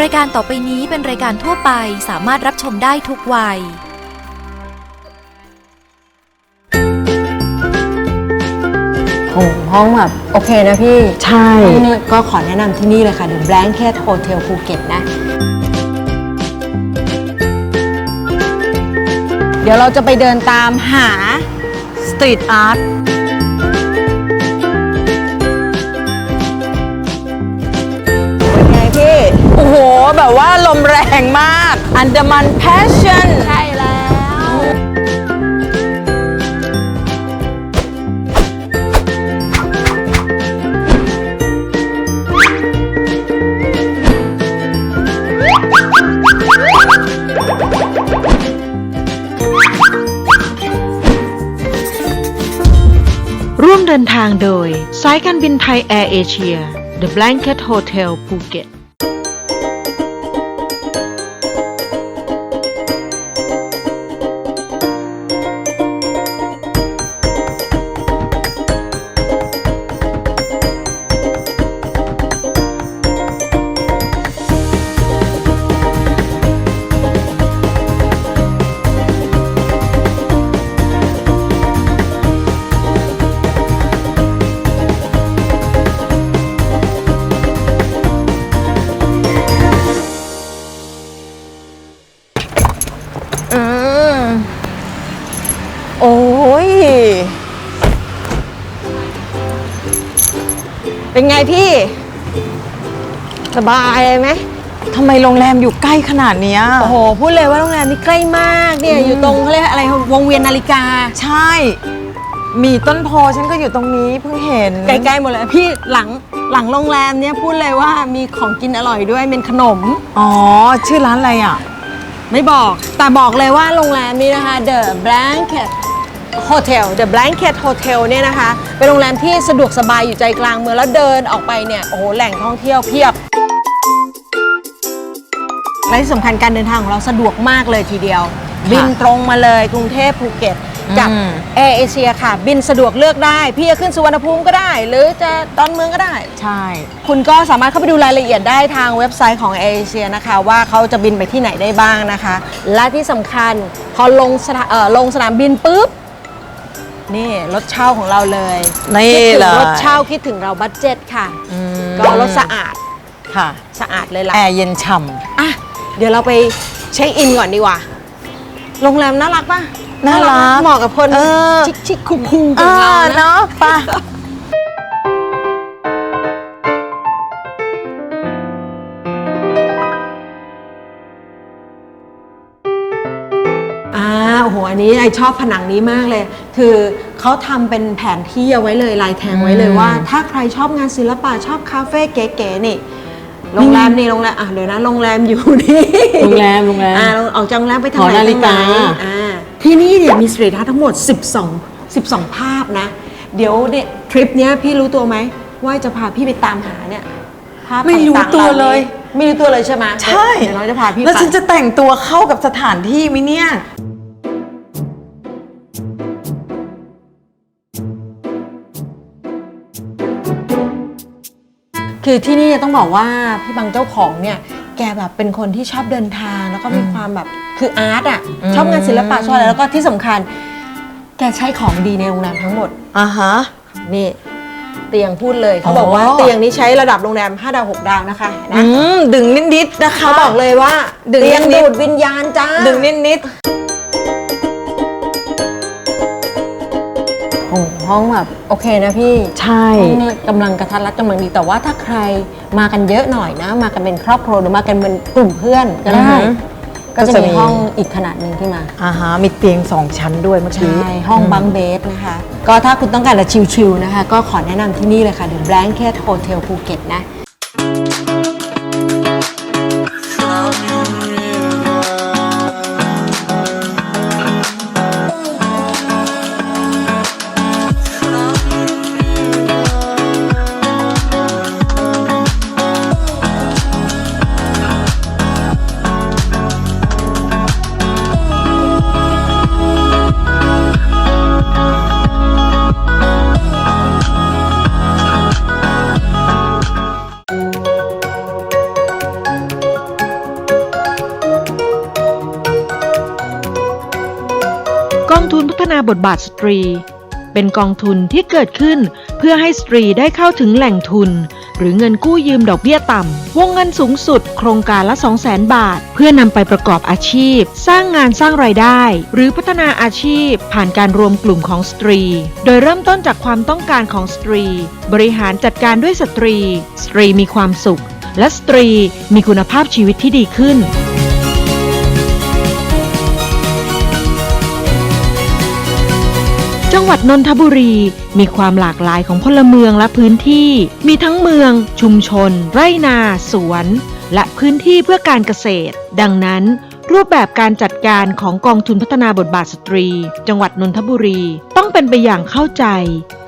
รายการต่อไปนี้เป็นรายการทั่วไปสามารถรับชมได้ทุกวัย โอ้ห้องแบบโอเคนะพี่ใช่ ห้องนี้ก็ขอแนะนำที่นี่เลยค่ะ The Blanket Hotel ภูเก็ตนะ เดี๋ยวเราจะไปเดินตามหาสตรีทอาร์ต แบบว่าลมแรงมาก อันดามันแพชชั่น ใช่แล้ว ร่วมเดินทางโดย สายการบินไทยแอร์เอเชีย The Blanket Hotel ภูเก็ต พี่ สบายเลยไหมทำไมโรงแรมอยู่ใกล้ขนาดเนี้ยโอ้โห พูดเลยว่าโรงแรมนี้ใกล้มากเนี่ย อยู่ตรงเขาเรียกอะไรวงเวียนนาฬิกา ใช่ มีต้นโพฉันก็อยู่ตรงนี้เพิ่งเห็น ใกล้ๆหมดเลยพี่หลังหลังโรงแรมเนี่ยพูดเลยว่ามีของกินอร่อยด้วยเป็นขนม อ๋อ ชื่อร้านอะไรอะ ไม่บอกแต่บอกเลยว่าโรงแรมนี้นะคะ The Blanket Hotel The Blanket Hotel เนี่ยนะคะ เป็นโรงแรมที่สะดวกสบายอยู่ใจกลางเมืองแล้วเดินออกไปเนี่ย โอ้โห แหล่งท่องเที่ยวเพียบ และที่สำคัญการเดินทางของเราสะดวกมากเลยทีเดียว บินตรงมาเลยกรุงเทพภูเก็ตจากอืมแอร์เอเชียค่ะ บินสะดวกเลือกได้ พี่จะขึ้นสุวรรณภูมิก็ได้ หรือจะดอนเมืองก็ได้ ใช่ คุณก็สามารถเข้าไปดูรายละเอียดได้ทางเว็บไซต์ของเอเชียนะคะ ว่าเขาจะบินไปที่ไหนได้บ้างนะคะ และที่สำคัญพอลงสถาเอ่อลงสนามบินปุ๊บ นี่รถเช่าของเราเลยนี่คิดถึงเลยรถเช่าคิดถึงเราบัตเจ็ตค่ะอืมก็รถสะอาดค่ะสะอาดเลยล่ะแอร์เย็นฉ่อะเดี๋ยวเราไปเช็คอินก่อนดีกว่าโรงแรมน่ารักปะำน่ารักเหมาะกับคนเออชิคชิคๆคูลๆเอของเราอนะเนาะไป่ะ นนี้ไอชอบผนังนี้มากเลย คือเขาทำเป็นแผนที่เอาไว้เลยลายแทงไว้เลยอืมว่า ถ้าใครชอบงานศิลปะชอบคาเฟ่เก๋ๆนี่โรงแรมนี่โรงแรมอะเดี๋ยวนะโรงแรมอยู่นี่โรงแรมโรงแรมอ่าออกจากโรงแรมไปทางหอไหนนาฬิกาทงไหนอ่าที่นี่เนี่ยมีสตรีทอาร์ตทั้งหมด 12 12 ภาพนะ เดี๋ยวเนี่ยทริปเนี้ยพี่รู้ตัวไหมว่าจะพาพี่ไปตามหาเนี่ยภาพไม่รู้ต่างๆตัวหานี้เลย ไม่รู้ตัวเลยใช่ไหมใช่เดี๋ยวเราจะพาพี่ไปแล้วฉันจะแต่งตัวเข้ากับสถานที่ไหมเนี่ย คือที่นี่ต้องบอกว่าพี่บังเจ้าของเนี่ย แกแบบเป็นคนที่ชอบเดินทางแล้วก็มีความแบบคืออาร์ตอะอืมชอบงานศิลปะชอบอะไรแล้วก็ที่สำคัญ แกใช้ของดีในโรงแรมทั้งหมด อ่าฮะ นี่ เตียงพูดเลยเขาบอกว่าอ๋อ เตียงนี้ใช้ระดับโรงแรม 5 ดาว 6 ดาวนะคะอืนะมดึงนิดๆนะคะ เขาบอกเลยว่าดึงเตียงนิดๆดูดวิญญาณจ้า ดึงนิดโอ้โหห้องแบบโอเคนะพี่ๆใช่ห้องเนี่ยกำลังกระทัดรัดกำลังดีแต่ว่าถ้าใครมากันเยอะหน่อยนะ มากันเป็นครอบครัวหรือมากันเป็นกลุ่มเพื่อนก็ได้อือฮึก็จะก็จะมีมีห้องอีกขนาดหนึ่งที่มาอ่าฮะมีเตียงสองชั้นด้วยเมื่อกี้ใช่ห้องบังเบสนะคะ ก็ถ้าคุณต้องการจะชิลๆนะคะ ก็ขอแนะนำที่นี่เลยค่ะ The Blanket Hotel ภูเก็ตนะ บทบาทสตรี เป็นกองทุนที่เกิดขึ้นเพื่อให้สตรีได้เข้าถึงแหล่งทุน หรือเงินกู้ยืมดอกเบี้ยต่ำ วงเงินสูงสุด โครงการละ 200,000 บาท เพื่อนำไปประกอบอาชีพ สร้างงานสร้างรายได้ หรือพัฒนาอาชีพ ผ่านการรวมกลุ่มของสตรี โดยเริ่มต้นจากความต้องการของสตรี บริหารจัดการด้วยสตรี สตรีมีความสุข และสตรีมีคุณภาพชีวิตที่ดีขึ้น จังหวัดนนทบุรีมีความหลากหลายของพลเมืองและพื้นที่ มีทั้งเมือง ชุมชน ไร่นา สวน และพื้นที่เพื่อการเกษตร ดังนั้น รูปแบบการจัดการของกองทุนพัฒนาบทบาทสตรี จังหวัดนนทบุรี ต้องเป็นไปอย่างเข้าใจ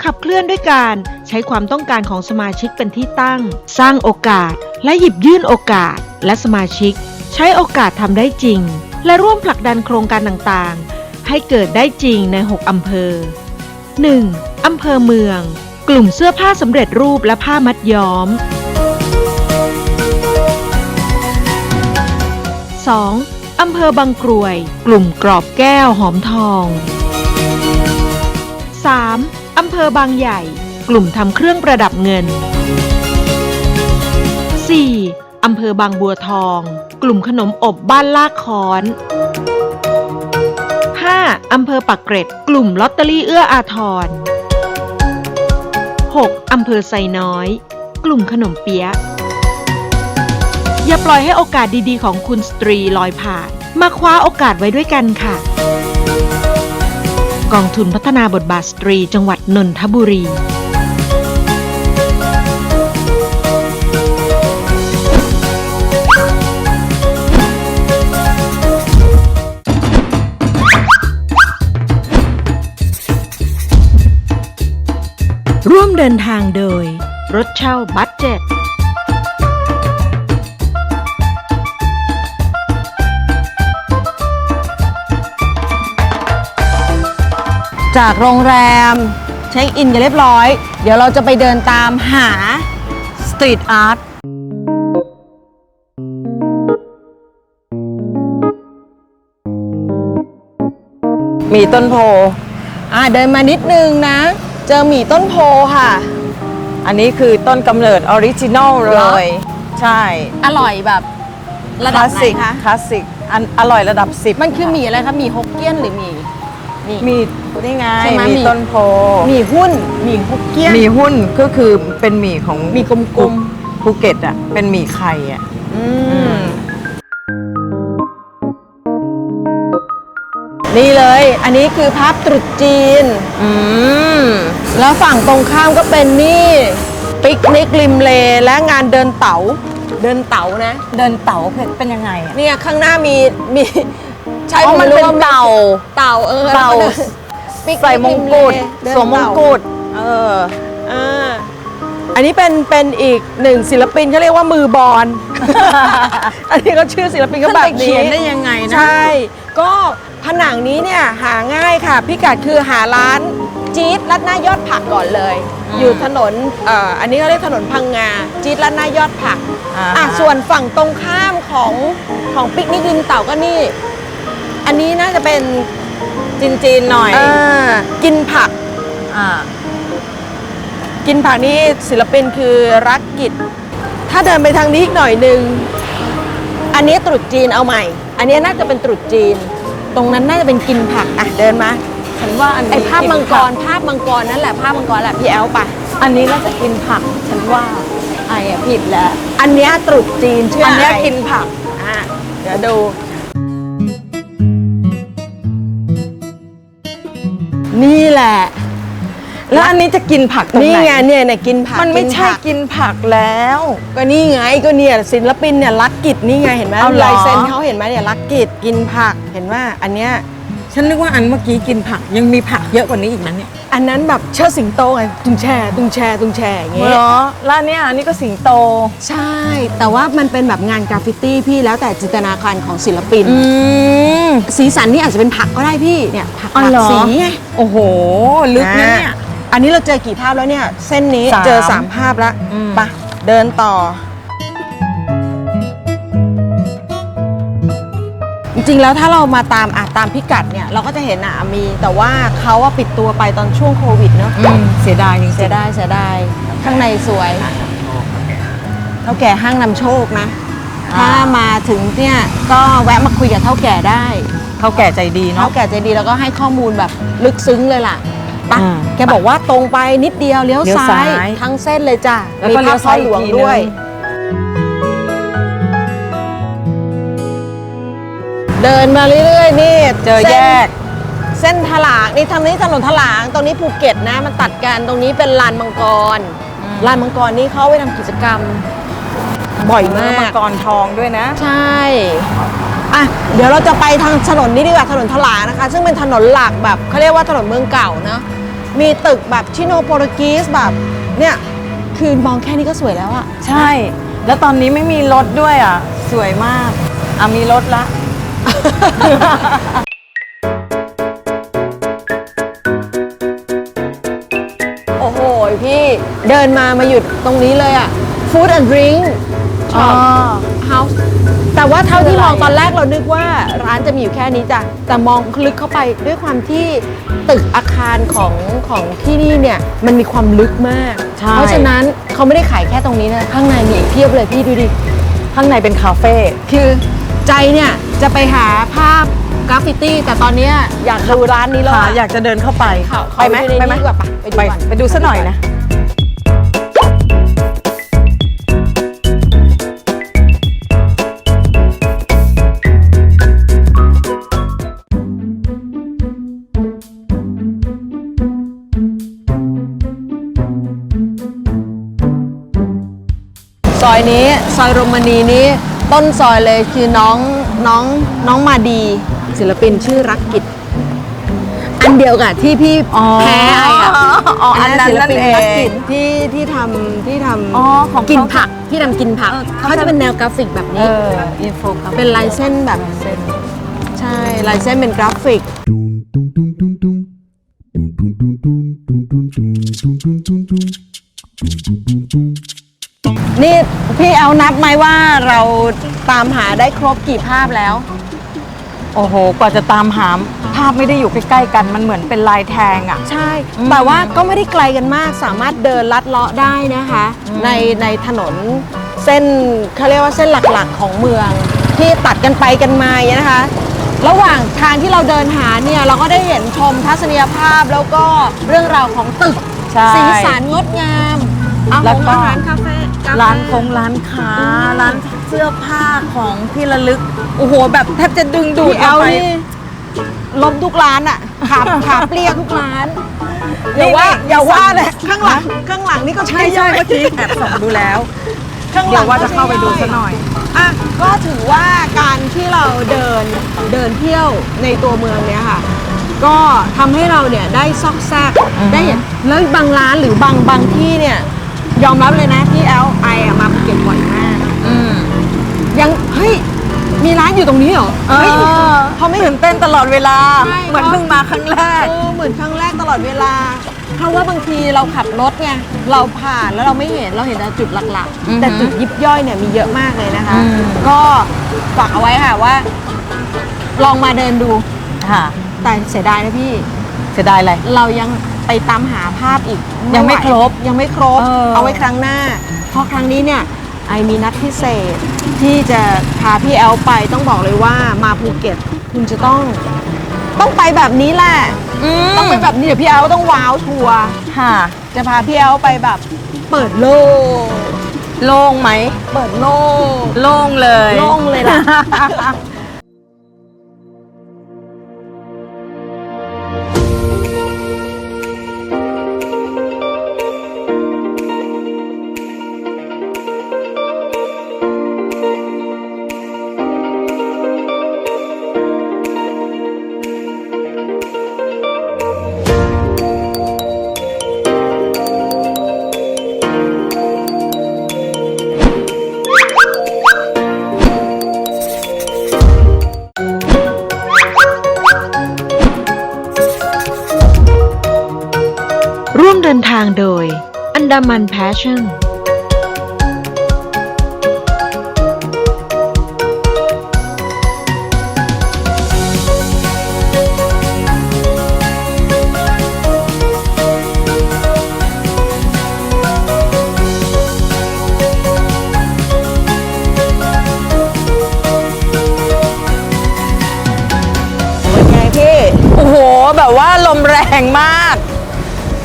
ขับเคลื่อนด้วยการใช้ความต้องการของสมาชิกเป็นที่ตั้ง สร้างโอกาส และหยิบยื่นโอกาส และสมาชิก ใช้โอกาสทำได้จริง และร่วมผลักดันโครงการต่างๆ ให้เกิดได้จริงใน 6 อำเภอ 1. อำเภอเมือง กลุ่มเสื้อผ้าสำเร็จรูปและผ้ามัดย้อม 2. อำเภอบางกรวย กลุ่มกรอบแก้วหอมทอง 3. อำเภอบางใหญ่ กลุ่มทำเครื่องประดับเงิน 4. อำเภอบางบัวทอง กลุ่มขนมอบบ้านลากค้อน 5. อำเภอปักเกร็ด กลุ่มลอตเตอรี่เอื้ออาทร 6. อำเภอไซน้อย กลุ่มขนมเปี๊ยะ อย่าปล่อยให้โอกาสดีๆ ของคุณสตรีลอยผ่าน มาคว้าโอกาสไว้ด้วยกันค่ะ กองทุนพัฒนาบทบาทสตรีจังหวัดนนทบุรี เดินทางโดย รถเช่าบัตเจ็ต จากโรงแรม เช็คอินกันเรียบร้อย เดี๋ยวเราจะไปเดินตามหาสตรีทอาร์ตมีต้นโพอ่าเดินมานิดนึงนะ เจอหมี่ต้นโพค่ะ อันนี้คือต้นกำเนิดออริจินอลเหเลรอยใช่อร่อยแบบ ระคดัลาบสไหนสิกคะ คลาสสิกอันอร่อยระดับสิบมันคือหมี่อะไรคะหมี่ฮกเกี้ยนหรือหมี่นี่มีนี่ไงใช่ไหมมีมีต้นโพหมี่หุ้นหมี่ฮกเกี้ยน มีหุ้นก็คือเป็นหมี่ของหมี่กลมภูเก็ตอะเป็นหมี่ไข่อะ อืม นี่เลย อันนี้คือภาพตรุษจีน อืม แล้วฝั่งตรงข้ามก็เป็นนี่ปิกนิกริมเลและงานเดินเต๋า เดินเต๋านะ เดินเต๋าเป็นยังไงอะเนี่ยข้างหน้ามีมีใช่อ๋อมันเป็นไรู้ว่เต่าเต่าเออเต่า แล้วก็ดินปิกนิใส่มงกุฎริเลเดินสวมมงเต่ากุฎเออ อ่าอันนี้เป็นเป็นอีกหนึ่งศิลปินเขาเรียกว่ามือบอล อันนี้ก็ชื่อศิลปินก็แบบนี้ เขียนได้ยังไงนะ ใช่ ก็ ผนังนี้เนี่ยหาง่ายค่ะ พิกัดคือหาร้านจี๊ดรัดหน้ายอดผักก่อนเลย อยู่ถนนเอ่ออันนี้เขาเรียกถนนพังงาจี๊ดรัดหน้ายอดผักอ่า อะส่วนฝั่งตรงข้ามของของปิกนิกริมเต่าก็นี่ อันนี้น่าจะเป็นจีนจีนๆหน่อยอ่ากินผักอ่า กินผักนี่ศิลปินคือรักกิจ ถ้าเดินไปทางนี้อีกหน่อยหนึ่งอันนี้ตรุษจีนเอาใหม่ อันนี้น่าจะเป็นตรุษจีน ตรงนั้นน่าจะเป็นกินผักอะเดินมาฉันว่าอันนี้ไอภาพมังกรนผัภาพมังกรนั่นแหละภาพมังกรแหละพี่แอลไปอันนี้น่าจะกินผัก ฉันว่าไอ้อะผิดแล้ว อันเนี้ยตรุษจีนเชื่ออัอันเนี้ยกินผักอะเดี๋ยวดูนี่แหละ แล้วอันนี้จะกินผักตรงนี่ไหนไงเนี่ยเนี่ยกินผักมันไม่ใช่กินผักกินผักแล้ว ก็นี่ไงก็เนี่ยศิลปินเนี่ยรักกิจนี่ไงเห็นไหมเอาเหรอ ลายเซ็นเขาเห็นไหมเนี่ยรักกิจกินผักเห็นว่าอันเนี้ยฉันนึกว่าอันเมื่อกี้กินผักยังมีผักเยอะกว่านี้อีกนะเนี่ยอันนั้นแบบเชิดสิงโตไงตุงแช่ตุงแช่ตุงแช่อย่างเงี้เหรยอแล้วอันเนี้ยอันนี้ก็สิงโต ใช่ แต่ว่ามันเป็นแบบงานกราฟฟิตี้พี่แล้วแต่จินตนาการของศิลปิน อืม สีสันนี่อาจจะเป็นผักก็ได้พี่เนี่ยผักอ๋อหลากเหรอ สีไง โอ้โห ลึกนะเนี่ย อะอันนี้เราเจอกี่ภาพแล้วเนี่ย เส้นนี้สามเจอสามภาพแล้วอืม ไปะเดินต่อ จริงๆแล้วถ้าเรามาตามอะตามพิกัดเนี่ย เราก็จะเห็นอะมีแต่ว่าเขาว่าปิดตัวไปตอนช่วงโควิดเนาะอืมเสียดายจริงๆ เสียดายเสียดายข้างในสวยเท่าแก่ห้างนำโชคนะถ้ามาถึงเนี่ยก็แวะมาคุยกับเท่าแก่ได้เขาแก่ใจดีเท่าเนาะ แก่ใจดีแล้วก็ให้ข้อมูลแบบลึกซึ้งเลยล่ะไปะอ่าแกบอกว่าตรงไปนิดเดียวเลี้ยวเลี้ยวซ้าซ้ายยทั้งเส้นเลยจ้ะแล้วก็มีเลี้ยวซ้ายภพพ่อหลวงอีกทีนึง ด้วย เดินมาเรื่อยๆนี่เจอแยกเส้นถลางนี่ทางนี้ถนนถลางตรงนี้ภูเก็ตนะ มันตัดกันตรงนี้เป็นลานมังกรอืม ลานมังกรนี่เขาเอาไปทำกิจกรรม บ่อยเนื้มาอมังกกรทองด้วยนะ ใช่ อะ เดี๋ยวเราจะไปทางถนนนี้ดีกว่าถนนถลางนะคะ ซึ่งเป็นถนนหลักแบบเขาเรียกว่าถนนเมืองเก่าเนอะ มีตึกแบบชิโนโปรตุกีสแบบเนี่ยคือมองแค่นี้ก็สวยแล้วอะใช่ แล้วตอนนี้ไม่มีรถด้วยอะ สวยมาก อะ มีรถละ โอ้โห พี่เดินมามาหยุดตรงนี้เลยอะ Food and Drink อ๋อ House แต่ว่าเท่าที่คือมอะไรองตอนแรกเรานึกว่าร้านจะมีอยู่แค่นี้จ้ะแต่มองลึกเข้าไปด้วยความที่ ตึกอาคารของของที่นี่เนี่ยมันมีความลึกมาก ใช่ เพราะฉะนั้นเขาไม่ได้ขายแค่ตรงนี้นะ ข้างในมีอีกเพียบเลยพี่ดูดิ ข้างในเป็นคาเฟ่คือใจเนี่ยจะไปหาภาพกราฟฟิตี้ แต่ตอนเนี้ยอยากดูร้านนี้แล้วค่ะอะอยากจะเดินเข้าไป เขาไปไหมเขาดูในไปไหมนี้ดีกว่าปะไปดูไปก่อน ไปดูสักหน่อยนะ ซอยโรมานีนี้ต้นซอยเลยคือน้องน้องน้องมาดี ศิลปินชื่อรักกิจ อันเดียวกับที่พี่อ๋อแพ้ไอ้อะอ๋ออันนั้นศิลปินนั่นเองรักกิจที่ที่ทำที่ทำอ๋อของเขากินผักที่ทำกินผักเออเขาเขาจะเป็นแนวกราฟิกแบบเอนี้ออินโฟกราฟิกเป็นลายเส้นแบบใช่ลายเส้นเป็นกราฟิก Dum dum dum dum dum. Dum dum dum dum dum dum dum dum dum dum dum. Dum dum dum dum. นี่พี่เอานับไหมว่าเราตามหาได้ครบกี่ภาพแล้ว โอ้โห กว่าจะตามหาภาพไม่ได้อยู่ใกล้ๆกัน มันเหมือนเป็นลายแทงอะ ใช่อืมแต่ว่าก็ไม่ได้ไกลกันมาก สามารถเดินลัดเลาะได้นะคะอืมในในถนนเส้นเขาเรียกว่าเส้นหลักๆของเมือง ที่ตัดกันไปกันมาอย่างนี้ยนะคะ ระหว่างทางที่เราเดินหาเนี่ยเราก็ได้เห็นชมทัศนียภาพแล้วก็เรื่องราวของตึกใช่สีสันงดงาม อาหแล้วงก็อาหารคาเฟ่กาแฟร้านคงร้านค้า ร้านเสื้อผ้าของที่ระลึก โอ้โห แบบแทบจะดึงดูดพี่เอาไปนี่ลบทุกร้านอะขาขาเปรี้ยทุกร้านนี่อย่าว่านี่อย่าว่าเลยข้างหลังข้างหลังนี่ก็ใช่ใช่เมื่อกี้แอบส่องดูแล้วข้างหเดี๋ลัยวงว่าจะเข้าไปดูซะหน่อย อะก็ถือว่าการที่เราเดินเดินเที่ยวในตัวเมืองเนี่ยค่ะ ก็ทำให้เราเนี่ยได้ซอกแซกอือฮึได้เห็นแล้วบางร้านหรือบางบางที่เนี่ย ยอมรับเลยนะที่แอลไออะมาภูเก็ตบ่อยมาก อืม ยัง เฮ้ย มีร้านอยู่ตรงนี้เหรอเอเฮ้ยอเขาไม่ตื่นเต้นตลอดเวลา ใช่ เหมือนเพิ่งมาครั้งแรก เออเหมือนครั้งแรกตลอดเวลา เพราะว่าบางทีเราขับรถไงเราผ่านแล้วเราไม่เห็นเราเห็นแต่จุดหลักอือฮึๆ แต่จุดยิบย่อยเนี่ยมีเยอะมากเลยนะคะ อืม ก็ฝากเอาไว้ค่ะว่า ลองมาเดินดูค่ะ แต่เสียดายนะพี่ เสียดายอะไร เรายัง ไปตามหาภาพอีกยังไม่หวครบยังไม่ครบ เออ เอาไว้ครั้งหน้า เพราะครั้งนี้เนี่ยไอมีนัดพิเศษที่จะพาพี่แอลไปต้องบอกเลยว่ามาภูเก็ตคุณจะต้อง ต้องไปแบบนี้แหละ ต้องไปแบบนี้เดี๋ยวพี่แอลต้องว้าวทัวร์ค่ะจะพาพี่แอลไปแบบเปิดโลก โล่งไหมเปิดโลก โล่งเลย โล่งเลยล่ะ Fashion โอ้โห แบบว่าลมแรงมาก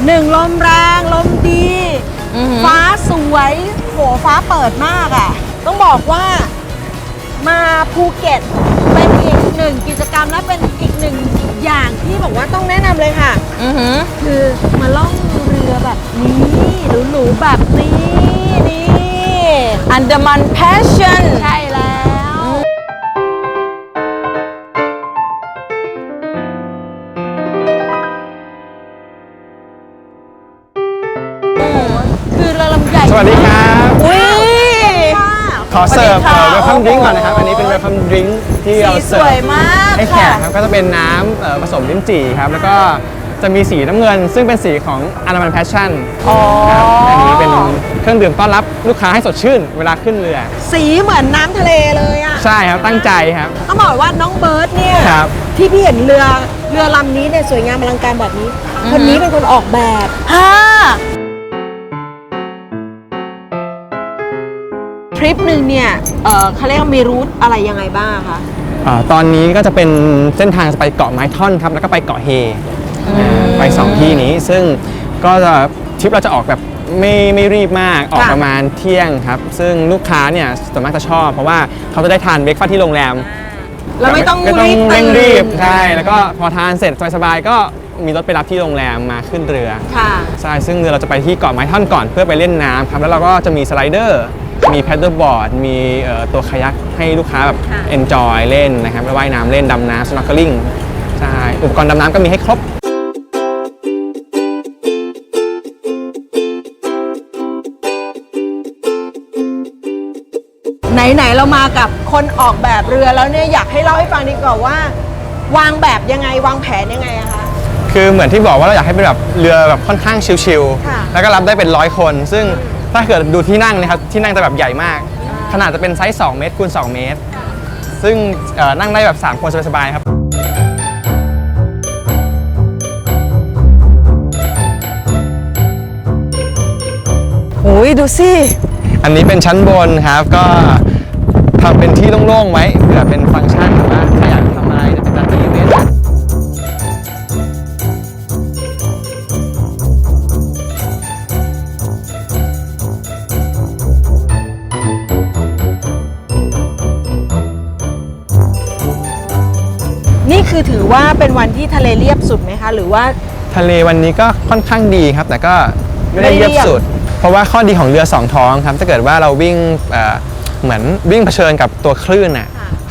หนึ่งลมแรง ลม ฟ้าสวยโหฟ้าเปิดมากอะ่ะ ต้องบอกว่ามาภูเก็ตเป็นอีกหนึ่งกิจกรรมและเป็นอีกหนึ่งอย่างที่บอกว่าต้องแนะนำเลยค่ะ อือหือคือมาล่องเรือแบบนี้หรูๆแบบนี้นี่อันดามันแพชชั่น ใช่แล้ว ขอเสิร์ฟสวัสดีค่ะเวลคัมโอ้โหดริงก่อนนะครับ อันนี้เป็นเวลคัมดริงที่เราสีสเสิร์วยฟมากให้แขค่ะกครับ ก็จะเป็นน้ำเอ่อผสมลิ้นจี่ครับ แล้วก็จะมีสีน้ำเงิน ซึ่งเป็นสีของอนามันแพชชั่นอ๋อ ครับอันนี้เป็นเครื่องดื่มต้อนรับลูกค้าให้สดชื่น เวลาขึ้นเรือ สีเหมือนน้ำทะเลเลยอะใช่ครับ ตั้งใจครับ ต้องบอกว่าน้องเบิร์ดเนี่ยครับ ที่พี่เห็นเรือเรือลำนี้เนี่ยสวยงามอลังการแบบนี้ คนนี้เป็นคนออกแบบ ฮ่า ริปหนึ่งเนี่ยเออเขาเรียกว่ามีรูทอะไรยังไงบ้างอะคะอ่าตอนนี้ก็จะเป็นเส้นทางจะไปเกาะไม้ท่อนครับ แล้วก็ไปเกาะเฮอ่าไปสองที่นี้ซึ่งก็จะทริปเราจะออกแบบไม่ไม่รีบมากออกค่ะประมาณเที่ยงครับ ซึ่งลูกค้าเนี่ยส่วนมากจะชอบ เพราะว่าเขาจะได้ทานเบรกฟาสต์ที่โรงแรม เราไม่ต้องไม่ต้องรีบเร่งตื่นรีบใช่แล้วก็พอทานเสร็จสบายๆก็มีรถไปรับที่โรงแรมมาขึ้นเรือค่ะ ใช่ซึ่งเรือเราจะไปที่เกาะไม้ท่อนก่อนเพื่อไปเล่นน้ำครับแล้วเราก็จะมีสไลเดอร์ มีแพดเดิลบอร์ดมีเอ่อตัวคายักให้ลูกค้าแบบค่ะเอนจอยเล่นนะครับแล้วว่ายน้ำเล่นดำน้ำสโนว์เกิลิงใช่อุปกรณ์ดำน้ำก็มีให้ครบไหนๆเรามากับคนออกแบบเรือแล้วเนี่ยอยากให้เล่าให้ฟังดีกว่าว่า วางแบบยังไงวางแผนยังไงอะคะคือเหมือนที่บอกว่าเราอยากให้เป็นแบบเรือแบบค่อนข้างชิลค่ะๆแล้วก็รับได้เป็นร้อยคน ซึ่ง ถ้าเกิดดูที่นั่งนะครับที่นั่งจะแบบใหญ่มาก ขนาดจะเป็นไซส์ 2 เมตรคูณ2 เมตร ซึ่งเอ่อนั่งได้แบบ 3 คนสบายๆครับโอ้ยดูสิ อันนี้เป็นชั้นบนครับก็ทำเป็นที่โล่งๆไว้เผื่อเป็นฟังก์ชันหรือว่าถ้าอยาก คือถือว่าเป็นวันที่ทะเลเรียบสุดไหมคะ หรือว่า ทะเลวันนี้ก็ค่อนข้างดีครับ แต่ก็ไม่ได้ไม่เรีเรียยบบสุด เพราะว่าข้อดีของเรือสองท้องครับถ้าเกิดว่าเราวิ่งเอ่อเหมือนวิ่งเผชิญกับตัวคลื่นน่ะ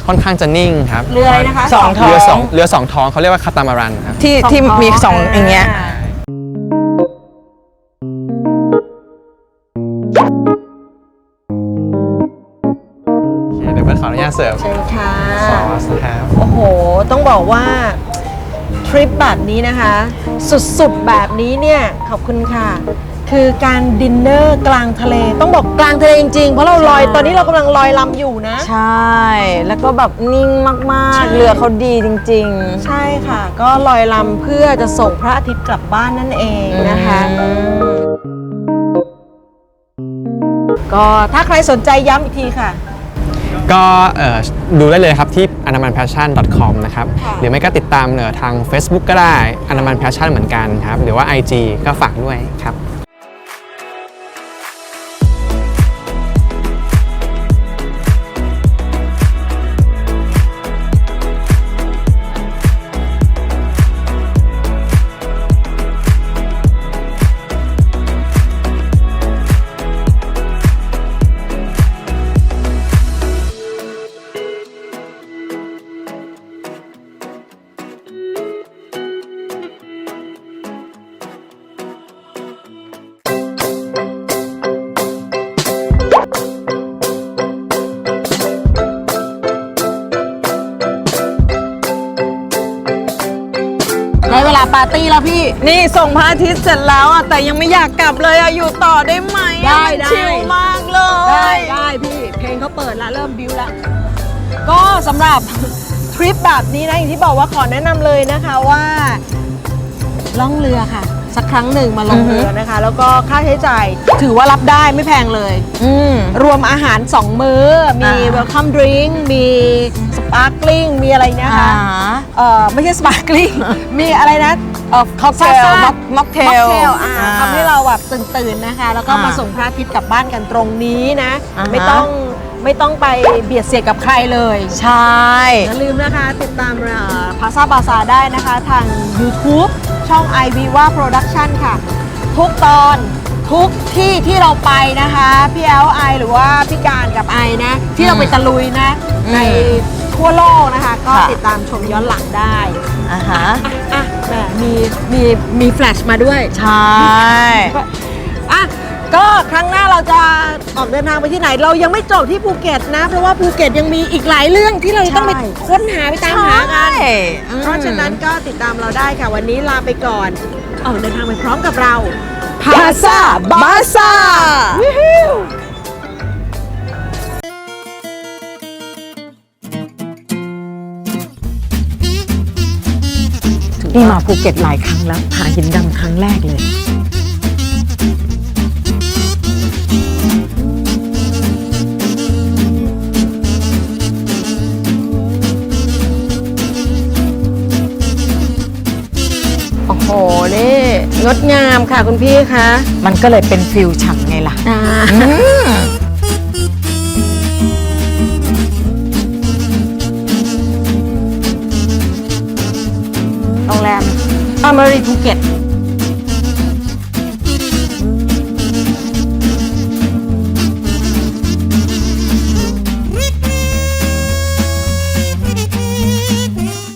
ค่อนข้างจะนิ่งครับเรืออะไรนะคะสองท้อง เรือสองเรือสองท้องเขาเรียกว่าคาตามารันครับ ที่ที่มีสองอย่างเงี้ยโอเคเดี๋ยวเบิร์ตขออนุญาตเสิร์ฟ เชิญค่ะซอส ครับโอ้โห ต้องบอกว่าทริปแบบนี้นะคะ สุดๆแบบนี้เนี่ย ขอบคุณค่ะ คือการดินเนอร์กลางทะเล ต้องบอกกลางทะเลจริงๆ เพราะเราลอย ตอนนี้เรากำลังลอยลำอยู่นะ ใช่ แล้วก็แบบนิ่งมาก ใช่ ๆ เรือเขาดีจริง ใช่ค่ะ ก็ลอยลำเพื่อจะส่งพระอาทิตย์กลับบ้านนั่นเองนะคะก็ถ้าใครสนใจย้ำอีกทีค่ะ ก็เอ่อดูได้เลยครับที่ anamanpassion.com นะครับค่ะหรือไม่ก็ติดตามเอ่อทาง Facebook ก็ได้ anaman passion เหมือนกันครับหรือว่า IG ก็ฝากด้วยครับ นี่ส่งพระอาทิตย์เสร็จแล้วอะแต่ยังไม่อยากกลับเลยอะอยู่ต่อได้ไหมอะได้มันได้ ชิลมากเลได้ยได้พี่เพลงเขาเปิดแล้วเริ่มบิวแล้วก็สำหรับ ทริปแบบนี้นะอย่างที่บอกว่าขอแนะนำเลยนะคะว่า ล่องเรือค่ะ สักครั้งหนึ่งมาลงอือฮึเรือนะคะ แล้วก็ค่าใช้จ่ายถือว่ารับได้ไม่แพงเลย อืม รวมอาหาร 2 มื้อ มีอ่า welcome drink มีสปาร์ l ลิงมีอะไรนะคะอ่าเอ่อไม่ใช่สปาร์ l ลิง มีอะไรนะเอ่อค็อกเทลซ่าๆม็อกม็อกเทลม็อกเทลอ่าอ่าทำให้เราแบบตื่นๆนะคะ แล้วก็อ่ามมาส่งพระอาทิตย์กลับบ้านกันตรงนี้นะ อ่าฮะ ไม่ต้องไม่ต้องไปเบียดเสียดกับใครเลย ใช่ อย่าลืมนะคะ ติดตามพาซาบาซาได้นะคะ ทาง YouTube ช่อง i v i v a Production ค่ะ ทุกตอนทุกที่ที่เราไปนะคะ พี่แอลไอหรือว่าพี่การกับไอนะ ที่เราไปตะลุยนะ อืมในทั่วโลกนะคะ ก็ค่ะ ติดตามชมย้อนหลังได้อ่าฮะอะแหมมีมีมีแฟลชมาด้วย ใช่ อะ ก็ครั้งหน้าเราจะออกเดินทางไปที่ไหน เรายังไม่จบที่ภูเก็ตนะ เพราะว่าภูเก็ตยังมีอีกหลายเรื่องที่เราจะต้องไปใช่ ค้นหาไปตามหากันอืมเพราะฉะนั้นก็ติดตามเราได้ค่ะ วันนี้ลาไปก่อน ออกเดินทางไปพร้อมกับเราพาซาบาซา นี่มาภูเก็ตหลายครั้งแล้ว หาหินดำครั้งแรกเลย งดงามค่ะคุณพี่คะมันก็เลยเป็นฟิวฉ่ำไงล่ะอ่าโรงแรมอเมริภูเก็ต